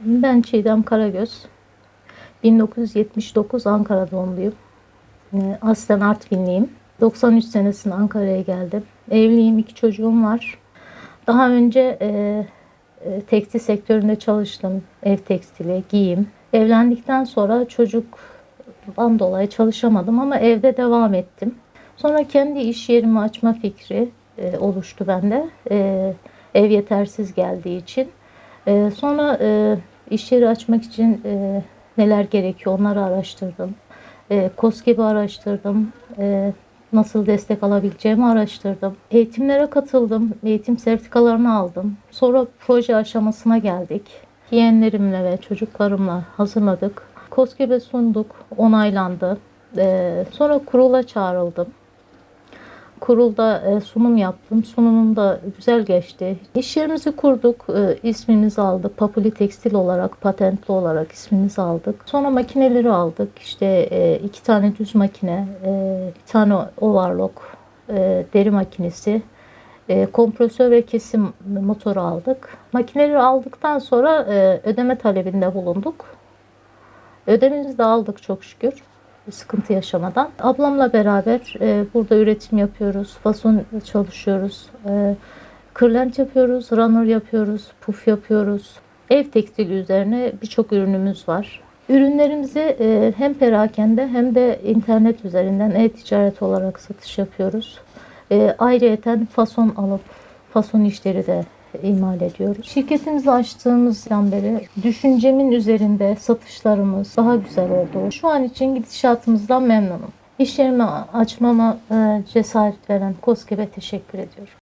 Ben Çiğdem Karagöz. 1979 Ankara doğumluyum. Ee, Aslen Artvinliyim. 93 senesinde Ankara'ya geldim. Evliyim, iki çocuğum var. Daha önce e, e, tekstil sektöründe çalıştım. Ev tekstili, giyim. Evlendikten sonra çocuktan dolayı çalışamadım ama evde devam ettim. Sonra kendi iş yerimi açma fikri e, oluştu bende. E, ev yetersiz geldiği için. E, sonra e, iş yeri açmak için e, neler gerekiyor onları araştırdım. E, KOSGEB'i araştırdım. E, nasıl destek alabileceğimi araştırdım. Eğitimlere katıldım. Eğitim sertifikalarını aldım. Sonra proje aşamasına geldik. Yeğenlerimle ve çocuklarımla hazırladık. KOSGEB'e sunduk. Onaylandı. E, sonra kurula çağrıldım. Kurulda e, sunum yaptım. Sunumum da güzel geçti. İş yerimizi kurduk. E, ismimizi aldık. Papuli Tekstil olarak, patentli olarak ismimizi aldık. Sonra makineleri aldık. İşte e, iki tane düz makine, bir tane overlock, deri makinesi, kompresör ve kesim motoru aldık. Makineleri aldıktan sonra ödeme talebinde bulunduk. Ödememizi de aldık çok şükür sıkıntı yaşamadan. Ablamla beraber e, burada üretim yapıyoruz, fason çalışıyoruz, e, kırlent yapıyoruz, runner yapıyoruz, puf yapıyoruz. Ev tekstili üzerine birçok ürünümüz var. Ürünlerimizi e, hem perakende hem de internet üzerinden e-ticaret olarak satış yapıyoruz. E, ayrıyeten fason alıp fason işleri de imal ediyoruz. Şirketimizi açtığımızdan beri düşüncemin üzerinde satışlarımız daha güzel oldu. Şu an için gidişatımızdan memnunum. İş yerimi açmama e, cesaret veren KOSGEB'e teşekkür ediyorum.